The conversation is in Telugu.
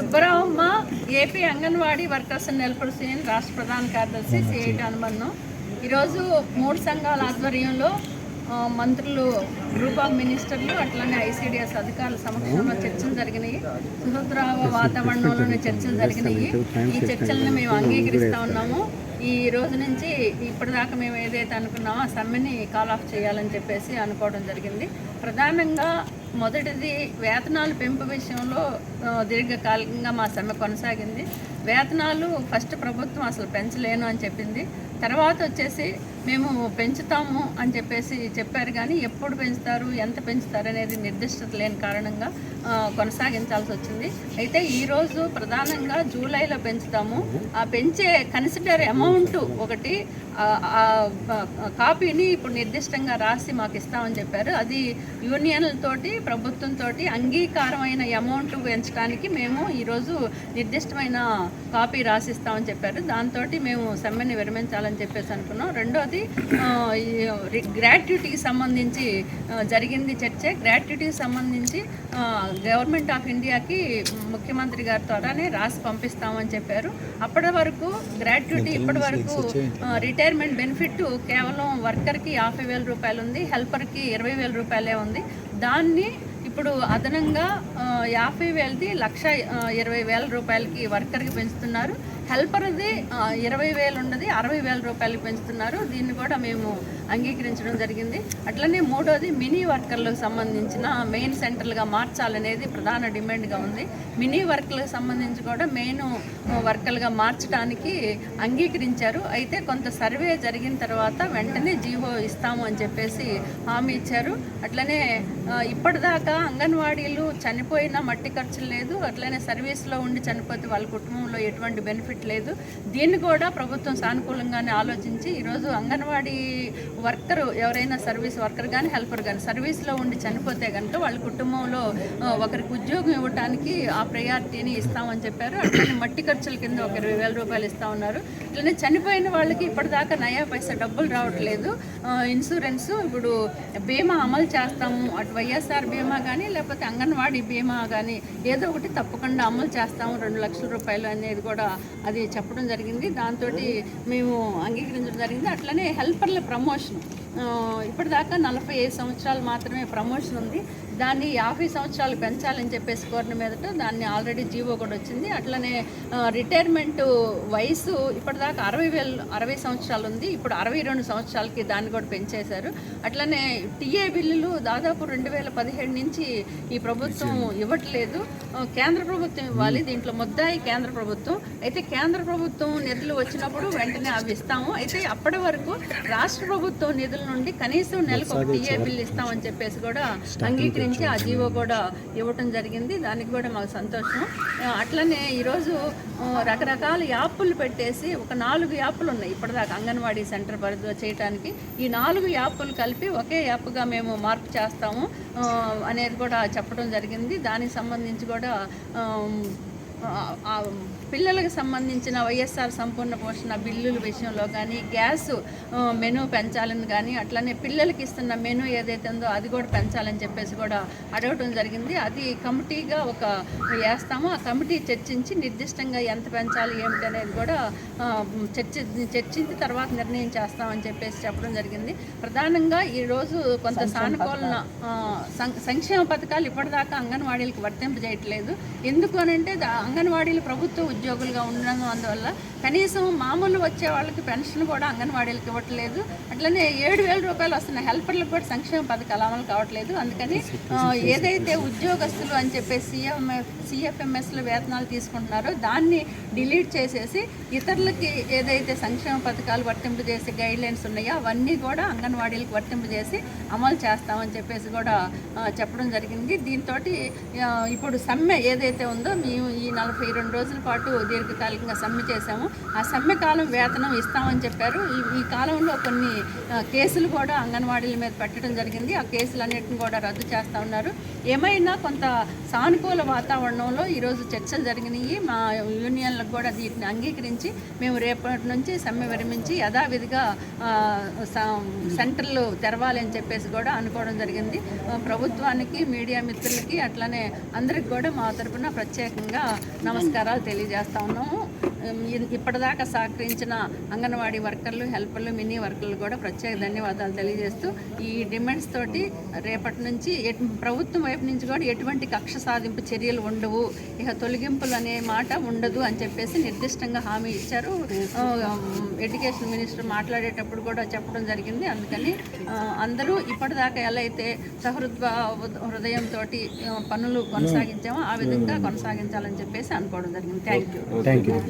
Subbaravamma AP anganwadi workers union రాష్ట్ర ప్రధాన కార్యదర్శి సిఐటి అనుబంధం ఈరోజు మూడు సంఘాల ఆధ్వర్యంలో మంత్రులు గ్రూప్ ఆఫ్ మినిస్టర్లు అట్లనే ఐసీడీఎస్ అధికారుల సమక్షంలో చర్చలు జరిగినాయి. సుహృద్రావ వాతావరణంలోనే చర్చలు జరిగినాయి. ఈ చర్చలను మేము అంగీకరిస్తా ఉన్నాము. ఈ రోజు నుంచి ఇప్పటిదాకా మేము ఏదైతే అనుకున్నామో ఆ సమ్మెని కాల్ ఆఫ్ చేయాలని చెప్పేసి అనుకోవడం జరిగింది. ప్రధానంగా మొదటిది వేతనాలు పెంపు విషయంలో దీర్ఘకాలికంగా మా సమ్మె కొనసాగింది. వేతనాలు ఫస్ట్ ప్రభుత్వం అసలు పెంచలేను అని చెప్పింది. తర్వాత వచ్చేసి మేము పెంచుతాము అని చెప్పేసి చెప్పారు కానీ ఎప్పుడు పెంచుతారు ఎంత పెంచుతారు అనేది నిర్దిష్టత లేని కారణంగా కొనసాగించాల్సి వచ్చింది. అయితే ఈరోజు ప్రధానంగా జూలైలో పెంచుతాము. ఆ పెంచే కన్సిడర్ అమౌంట్ ఒకటి కాపీని ఇప్పుడు నిర్దిష్టంగా రాసి మాకు ఇస్తామని చెప్పారు. అది యూనియన్లతోటి ప్రభుత్వంతో అంగీకారమైన అమౌంట్ పెంచడానికి మేము ఈరోజు నిర్దిష్టమైన కాపీ రాసిస్తామని చెప్పారు. దాంతో మేము సమ్మెని విరమించాలని చెప్పేసి అనుకున్నాం. రెండోది ఈ గ్రాట్యుటీకి సంబంధించి జరిగింది చర్చ. గ్రాట్యుటీకి సంబంధించి గవర్నమెంట్ ఆఫ్ ఇండియాకి ముఖ్యమంత్రి గారి ద్వారానే రాసి పంపిస్తామని చెప్పారు. అప్పటి వరకు గ్రాట్యుటీ ఇప్పటి వరకు రిటైర్మెంట్ బెనిఫిట్ కేవలం వర్కర్కి యాభై వేల రూపాయలు ఉంది హెల్పర్కి ఇరవై వేల రూపాయలే ఉంది. దాన్ని ఇప్పుడు అదనంగా యాభై వేలది లక్ష ఇరవై వేల రూపాయలకి వర్కర్కి పెంచుతున్నారు. హెల్పర్ది ఇరవై వేలు ఉన్నది అరవై వేల రూపాయలు పెంచుతున్నారు. దీన్ని కూడా మేము అంగీకరించడం జరిగింది. అట్లనే మూడోది మినీ వర్కర్లకు సంబంధించిన మెయిన్ సెంటర్లుగా మార్చాలనేది ప్రధాన డిమాండ్గా ఉంది. మినీ వర్కర్లకు సంబంధించి కూడా మెయిన్ వర్కర్లుగా మార్చడానికి అంగీకరించారు. అయితే కొంత సర్వే జరిగిన తర్వాత వెంటనే జీవో ఇస్తాము అని చెప్పేసి హామీ ఇచ్చారు. అట్లనే ఇప్పటిదాకా అంగన్వాడీలు చనిపోయిన మట్టి ఖర్చులు లేదు. అట్లనే సర్వీస్లో ఉండి చనిపోతే వాళ్ళ కుటుంబంలో ఎటువంటి బెనిఫిట్ లేదు దీన్ని కూడా ప్రభుత్వం సానుకూలంగానే ఆలోచించి ఈరోజు అంగన్వాడీ వర్కర్ ఎవరైనా సర్వీస్ వర్కర్ కానీ హెల్పర్ కానీ సర్వీస్లో ఉండి చనిపోతే కనుక వాళ్ళ కుటుంబంలో ఒకరికి ఉద్యోగం ఇవ్వడానికి ఆ ప్రయారిటీని ఇస్తామని చెప్పారు. అట్లనే మట్టి ఖర్చుల కింద ఒక ఇరవై వేల రూపాయలు ఇస్తా ఉన్నారు. అట్లనే చనిపోయిన వాళ్ళకి ఇప్పటిదాకా నయా పైసా డబ్బులు రావట్లేదు. ఇన్సూరెన్స్ ఇప్పుడు బీమా అమలు చేస్తాము. అటు వైఎస్ఆర్ బీమా కానీ లేకపోతే అంగన్వాడీ బీమా కానీ ఏదో ఒకటి తప్పకుండా అమలు చేస్తాము. రెండు లక్షల రూపాయలు అనేది కూడా అది చెప్పడం జరిగింది. దాంతో మేము అంగీకరించడం జరిగింది. అట్లనే హెల్పర్ల ప్రమోషన్. ఇప్పటిదాకా నలభై ఐదు సంవత్సరాలు మాత్రమే ప్రమోషన్ ఉంది. దాన్ని యాభై సంవత్సరాలు పెంచాలని చెప్పేసి కోరిన మీదట దాన్ని ఆల్రెడీ జీవో కూడా వచ్చింది. అట్లనే రిటైర్మెంట్ వయసు ఇప్పటిదాకా అరవై వేలు అరవై సంవత్సరాలు ఉంది. ఇప్పుడు అరవై రెండు సంవత్సరాలకి దాన్ని కూడా పెంచేశారు. అట్లనే టీఏ బిల్లులు దాదాపు రెండు వేల పదిహేడు నుంచి ఈ ప్రభుత్వం ఇవ్వట్లేదు. కేంద్ర ప్రభుత్వం ఇవ్వాలి. దీంట్లో ముద్దాయి కేంద్ర ప్రభుత్వం. అయితే కేంద్ర ప్రభుత్వం నిధులు వచ్చినప్పుడు వెంటనే అవి ఇస్తాము. అయితే అప్పటి వరకు రాష్ట్ర ప్రభుత్వం నిధుల నుండి కనీసం నెలకు ఒక టీఏ బిల్లు ఇస్తామని చెప్పేసి కూడా అంగీకరించి ఆ జీవో కూడా ఇవ్వటం జరిగింది. దానికి కూడా మాకు సంతోషం. అట్లనే ఈరోజు రకరకాల యాప్లు పెట్టేసి ఒక నాలుగు యాప్లు ఉన్నాయి. ఇప్పటిదాకా అంగన్వాడీ సెంటర్ పరిధిలో చేయడానికి ఈ నాలుగు యాప్లు కలిపి ఒకే యాప్గా మేము మార్పు చేస్తాము అనేది కూడా చెప్పడం జరిగింది. దానికి సంబంధించి కూడా పిల్లలకు సంబంధించిన వైఎస్ఆర్ సంపూర్ణ పోషణ బిల్లుల విషయంలో కానీ గ్యాస్ మెనూ పెంచాలని కానీ అట్లనే పిల్లలకి ఇస్తున్న మెనూ ఏదైతే ఉందో అది కూడా పెంచాలని చెప్పేసి కూడా అడగటం జరిగింది. అది కమిటీగా ఒక వేస్తాము. ఆ కమిటీ చర్చించి నిర్దిష్టంగా ఎంత పెంచాలి ఏమిటి అనేది కూడా చర్చి చర్చించి తర్వాత నిర్ణయం చేస్తామని చెప్పేసి చెప్పడం జరిగింది. ప్రధానంగా ఈరోజు కొంత సానుకూలన సంక్షేమ పథకాలు ఇప్పటిదాకా అంగన్వాడీలకు వర్తింపజేయట్లేదు. ఎందుకు అని అంటే దా- అంగన్వాడీలు ప్రభుత్వ ఉద్యోగులుగా ఉండడం అందువల్ల కనీసం మామూలు వచ్చే వాళ్ళకి పెన్షన్ కూడా అంగన్వాడీలకు ఇవ్వట్లేదు. అట్లనే ఏడు వేల రూపాయలు వస్తున్న హెల్పర్లకు కూడా సంక్షేమ పథకాలు అమలు కావట్లేదు. అందుకని ఏదైతే ఉద్యోగస్తులు అని చెప్పేసి సీఎం సిఎఫ్ఎంఎస్లో వేతనాలు తీసుకుంటున్నారో దాన్ని డిలీట్ చేసేసి ఇతరులకి ఏదైతే సంక్షేమ పథకాలు వర్తింపజేసే గైడ్ లైన్స్ ఉన్నాయో అవన్నీ కూడా అంగన్వాడీలకు వర్తింపజేసి అమలు చేస్తామని చెప్పేసి కూడా చెప్పడం జరిగింది. దీంతో ఇప్పుడు సమ్మె ఏదైతే ఉందో మేము ఈ నలభై రెండు రోజుల పాటు దీర్ఘకాలికంగా సమ్మె చేశాము. ఆ సమ్మె కాలం వేతనం ఇస్తామని చెప్పారు. ఈ ఈ కాలంలో కొన్ని కేసులు కూడా అంగన్వాడీల మీద పెట్టడం జరిగింది. ఆ కేసులన్నింటిని కూడా రద్దు చేస్తూ ఉన్నారు. ఏమైనా కొంత సానుకూల వాతావరణంలో ఈరోజు చర్చలు జరిగినాయి. మా యూనియన్లకు కూడా వీటిని అంగీకరించి మేము రేపటి నుంచి సమ్మె విరమించి యథావిధిగా స- సెంటర్లు తెరవాలి అని చెప్పేసి కూడా అనుకోవడం జరిగింది. ప్రభుత్వానికి మీడియా మిత్రులకి అట్లనే అందరికి కూడా మా తరపున ప్రత్యేకంగా నమస్కారాలు తెలియజేస్తా ఉన్నాము. ఇప్పటిదాకా సహకరించిన అంగన్వాడీ వర్కర్లు హెల్పర్లు మినీ వర్కర్లు కూడా ప్రత్యేక ధన్యవాదాలు తెలియజేస్తూ ఈ డిమాండ్స్ తోటి రేపటి నుంచి ప్రభుత్వం వైపు నుంచి కూడా ఎటువంటి కక్ష సాధింపు చర్యలు ఉండవు. ఇక తొలగింపులు అనే మాట ఉండదు అని చెప్పేసి నిర్దిష్టంగా హామీ ఇచ్చారు. ఎడ్యుకేషన్ మినిస్టర్ మాట్లాడేటప్పుడు కూడా చెప్పడం జరిగింది. అందుకని అందరూ ఇప్పటిదాకా ఎలా అయితే సహృద్భ హృదయంతో పనులు కొనసాగించామో ఆ విధంగా కొనసాగించాలని చెప్పేసి అనుకోవడం జరిగింది. Thank you thank you